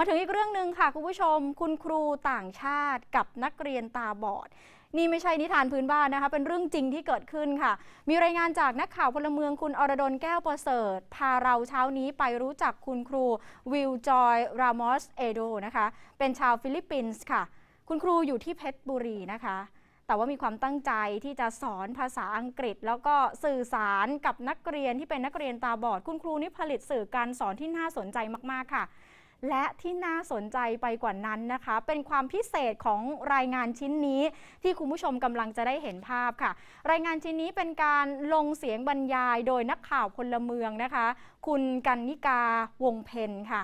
มาถึงอีกเรื่องหนึ่งค่ะคุณผู้ชม คุณครูต่างชาติกับนักเรียนตาบอด นี่ไม่ใช่นิทานพื้นบ้านนะคะ เป็นเรื่องจริงที่เกิดขึ้นค่ะ มีรายงานจากนักข่าวพลเมืองคุณอรดลแก้วประเสริฐ พาเราเช้านี้ไปรู้จักคุณครูวิลจอยรามอสเอโดนะคะ เป็นชาวฟิลิปปินส์ค่ะ คุณครูอยู่ที่เพชรบุรีนะคะแต่ว่ามีความตั้งใจที่จะสอนภาษาอังกฤษ แล้วก็สื่อสารกับนักเรียนที่เป็นนักเรียนตาบอด คุณครูนี่ผลิตสื่อการสอนที่น่าสนใจมาก ๆ ค่ะ และที่น่าสนใจไปกว่านั้นนะคะ เป็นความพิเศษของรายงานชิ้นนี้ ที่คุณผู้ชมกำลังจะได้เห็นภาพค่ะ รายงานชิ้นนี้เป็นการลงเสียงบรรยายโดยนักข่าวพลเมืองนะคะ คุณกันนิกาวงเพนค่ะ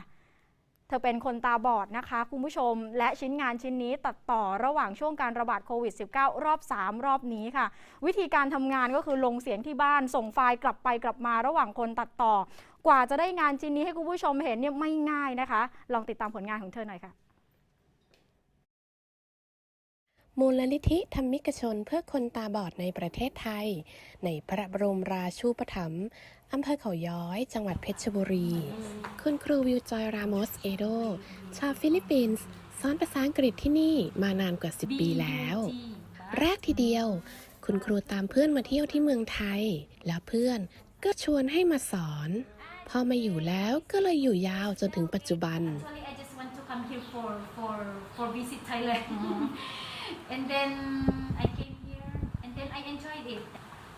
เธอเป็นคนตาบอดนะคะคุณผู้ชม และชิ้นงานชิ้นนี้ตัดต่อระหว่างช่วงการระบาดโควิด -19 รอบ 3 รอบนี้ค่ะ วิธีการทำงานก็คือลงเสียงที่บ้าน ส่งไฟล์กลับไปกลับมาระหว่างคนตัดต่อ กว่าจะได้งานชิ้นนี้ให้คุณผู้ชมเห็นเนี่ยไม่ง่ายนะคะ ลองติดตามผลงานของเธอหน่อยค่ะ มูลนิธิธรรมิกชนเพื่อคนตาบอดในประเทศไทย ในพระบรมราชูปถัมภ์อำเภอเขาย้อย จังหวัดเพชรบุรี คุณครูวิวจอยรามอสเอโด ชาวฟิลิปปินส์สอนภาษาอังกฤษที่นี่มานานกว่า 10 ปีแล้ว แรกทีเดียว คุณครูตามเพื่อนมาเที่ยวที่เมืองไทย แล้วเพื่อนก็ชวนให้มาสอน พอมาอยู่แล้วก็เลยอยู่ยาวจนถึงปัจจุบัน come here for for for visit Thailand, and then I came here, and then I enjoyed it.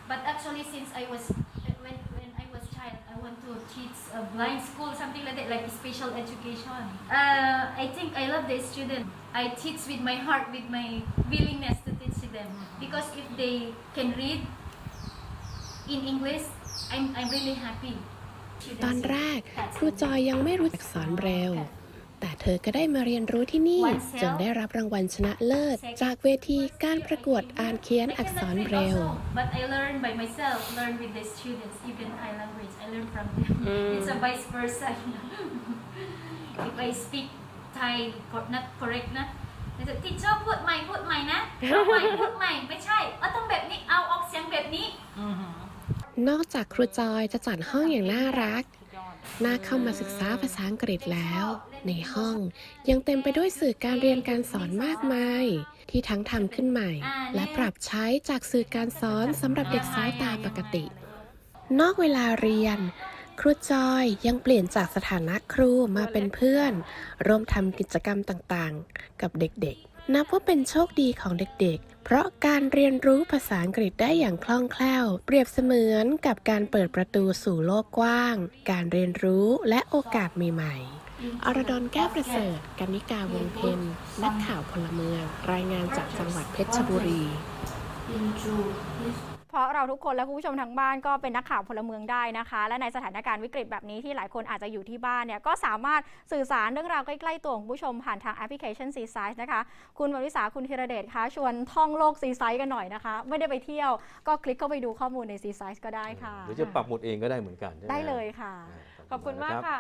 But actually, since I was when when I was child, I want to teach a blind school, something like that, like special education. Uh, I think I love the student. I teach with my heart, with my willingness to teach them, because if they can read in English, I'm I'm really happy. ตอนแรก ครูจอยยังไม่รู้จักสอนเบรล แต่เธอก็ได้มาเรียนรู้ที่นี่ จนได้รับรางวัลชนะเลิศ จากเวทีการประกวดอ่านเขียน I อักษ cannot ร read เบรล also, but I learn by myself, learn with the students, even Thai language, I learn from them. It's a vice versa. you know. if I speak Thai cor- not correct นะทิชเชอร์พูดใหม่พูดใหม่นะพูดใหม่พูดใหม่ไม่ใช่เออต้องแบบนี้เอาออกเสียงแบบนี้นอกจากครูจอยจะจัดห้องอย่างน่ารัก น่าเข้ามาศึกษาภาษาอังกฤษแล้ว ในห้องยังเต็มไปด้วยสื่อการเรียนการสอนมากมาย ที่ทั้งทำขึ้นใหม่ และปรับใช้จากสื่อการสอนสำหรับเด็กสายตาปกติ นอกเวลาเรียน ครูจอยยังเปลี่ยนจากสถานะครูมาเป็นเพื่อน ร่วมทำกิจกรรมต่างๆ กับเด็กๆ นับว่าเป็นโชคดีของเด็กๆ เพราะการเรียนรู้ภาษาอังกฤษได้อย่างคล่องแคล่ว เปรียบเสมือนกับการเปิดประตูสู่โลกกว้าง การเรียนรู้และโอกาสใหม่ๆ อรดลแก้วประเสริฐกนิกาวงเพนนักข่าวพลเมือง รายงานจากจังหวัดเพชรบุรี ราะเราทุกคนและคุณผู้ชมทางบ้านก็เป็นนักข่าวพลเมืองได้นะคะ และในสถานการณ์วิกฤตแบบนี้ที่หลายคนอาจจะอยู่ที่บ้านเนี่ยก็สามารถสื่อสารเรื่องราวใกล้ๆตัวของคุณผู้ชมผ่านทางแอปพลิเคชันซีไซส์นะคะ คุณวริษาคุณธีรเดชคะชวนท่องโลกซีไซส์กันหน่อยนะคะ ไม่ได้ไปเที่ยวก็คลิกเข้าไปดูข้อมูลในซีไซส์ก็ได้ค่ะหรือจะปักหมุดเองก็ได้เหมือนกันใช่หมได้เลยค่ะาขอบคุณมากรับค่ะ